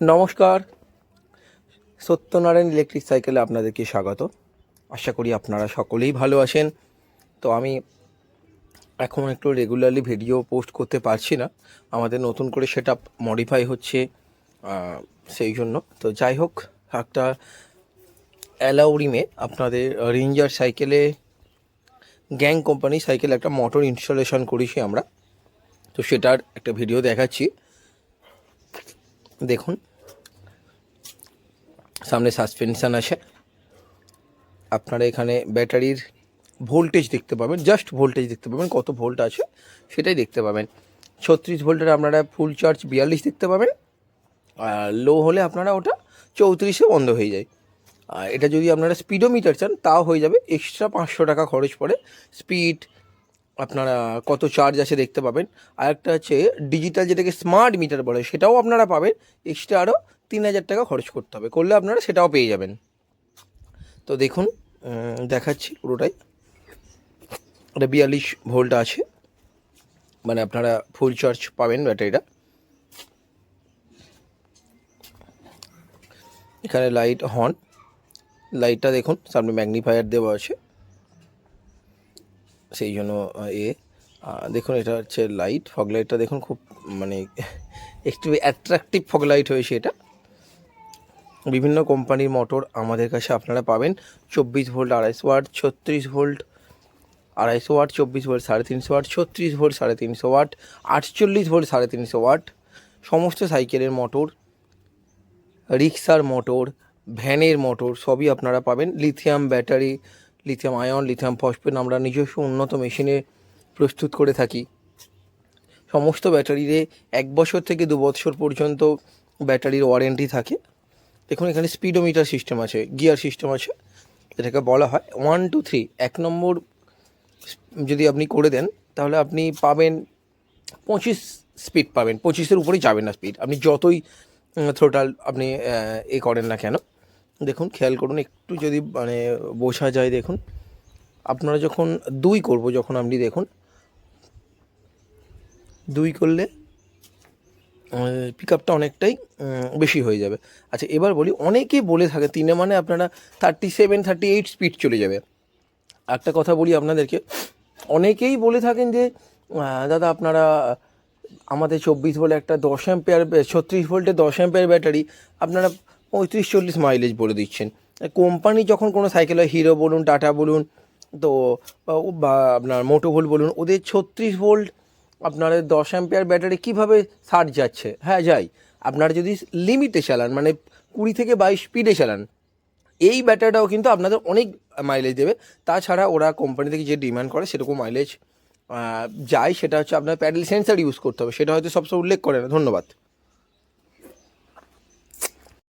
নমস্কার। সত্যনারায়ণ ইলেকট্রিক সাইকেলে আপনাদেরকে স্বাগত। আশা করি আপনারা সকলেই ভালো আছেন। তো আমি এখন একটু রেগুলারলি ভিডিও পোস্ট করতে পারছি না। আমাদের নতুন করে সেটা মডিফাই হচ্ছে সেই জন্য। তো যাই হোক, একটা অ্যালাউরিমে আপনাদের রেঞ্জার সাইকেলে গ্যাং কোম্পানি সাইকেল একটা মোটর ইনস্টলেশন করেছি আমরা। তো সেটার একটা ভিডিও দেখাচ্ছি। দেখুন। সামনে সাসপেনশন আছে। আপনারা এখানে ব্যাটারির ভোল্টেজ দেখতে পাবেন জাস্ট ভোল্টেজ দেখতে পাবেন, কত ভোল্ট আছে সেটাই দেখতে পাবেন। ছত্রিশ ভোল্টের আপনারা ফুল চার্জ বিয়াল্লিশ দেখতে পাবেন। আর লো হলে আপনারা ওটা চৌত্রিশে বন্ধ হয়ে যায়। আর এটা যদি আপনারা স্পিডোমিটার চান, তাও হয়ে যাবে। এক্সট্রা পাঁচশো টাকা খরচ পড়ে। স্পিড আপনারা কত চার্জ আছে দেখতে পাবেন। আর একটা হচ্ছে ডিজিটাল যেটাকে স্মার্ট মিটার বলে, সেটাও আপনারা পাবেন। এক্সট্রা আরও তিন হাজার টাকা খরচ করতে হবে। করলে আপনারা সেটাও পেয়ে যাবেন। তো দেখুন দেখাচ্ছি পুরোটাই। এটা বিয়াল্লিশ ভোল্ট আছে। মানে আপনারা ফুল চার্জ পাবেন ব্যাটারিটা। এখানে লাইট হর্ন লাইটটা দেখুন, সামনে ম্যাগনিফায়ার দেওয়া আছে। সেই জন্য এ। দেখুন, এটা হচ্ছে লাইট ফগ লাইটটা দেখুন খুব মানে একটু অ্যাট্রাকটিভ ফগ লাইট হয়েছে এটা। বিভিন্ন কোম্পানির মোটর আমাদের কাছে আপনারা পাবেন। চব্বিশ ভোল্ট আড়াইশো ওয়াট ছত্রিশ ভোল্ট আড়াইশো ওয়াট চব্বিশ ভোল্ট সাড়ে তিনশো ওয়াট ছত্রিশ ভোল্ট সাড়ে তিনশো ওয়াট আটচল্লিশ ভোল্ট সাড়ে তিনশো ওয়াট সমস্ত সাইকেলের মোটর রিক্সার মোটর ভ্যানের মোটর সবই আপনারা পাবেন। Lithium battery lithium ion lithium phosphate আমরা নিজস্ব উন্নত মেশিনে প্রস্তুত করে থাকি। সমস্ত ব্যাটারিতে এক বছর থেকে দু বছর পর্যন্ত ব্যাটারির ওয়ারেন্টি থাকে। দেখুন, এখানে স্পিডোমিটার সিস্টেম আছে গিয়ার সিস্টেম আছে এটাকে বলা হয় ওয়ান টু থ্রি এক নম্বর যদি আপনি করে দেন, তাহলে আপনি পাবেন পঁচিশ স্পিড পাবেন, পঁচিশের উপরেই যাবেন না স্পিড আপনি যতই থ্রোটাল আপনি এ করেন না কেন। দেখুন, খেয়াল করুন, একটু যদি মানে বোঝা যায় দেখুন। আপনারা যখন দুই করব, যখন আপনি দেখুন, দুই করলে পিক আপটা অনেকটাই বেশি হয়ে যাবে। আচ্ছা এবার বলি অনেকেই বলে থাকে, তিনে মানে আপনারা thirty seven thirty eight speed চলে যাবে। একটা কথা বলি আপনাদেরকে, অনেকেই বলে থাকেন যে দাদা, আপনারা আমাদের চব্বিশ ভোল্ট একটা দশ অ্যাম্পেয়ার ছত্রিশ ভোল্টে দশ অ্যাম্পেয়ার ব্যাটারি, আপনারা পঁয়ত্রিশ চল্লিশ মাইলেজ বলে দিচ্ছেন। কোম্পানি যখন কোনো সাইকেল হয় হিরো বলুন টাটা বলুন, তো, বা- আপনার মোটো ভোল্ট বলুন, ওদের ছত্রিশ ভোল্ট আপনার দশ অ্যাম্পেয়ার ব্যাটারি কীভাবে ষাট যাচ্ছে? হ্যাঁ যাই। আপনারা যদি লিমিটে চালান মানে কুড়ি থেকে বাইশ স্পিডে চালান, এই ব্যাটারিটাও কিন্তু আপনাদের অনেক মাইলেজ দেবে। তাছাড়া ওরা কোম্পানি থেকে যে ডিমান্ড করে, সেরকম মাইলেজ যায়, সেটা হচ্ছে আপনার প্যাডেল সেন্সার ইউজ করতে হবে। সেটা হয়তো সবসময় উল্লেখ করে না। ধন্যবাদ।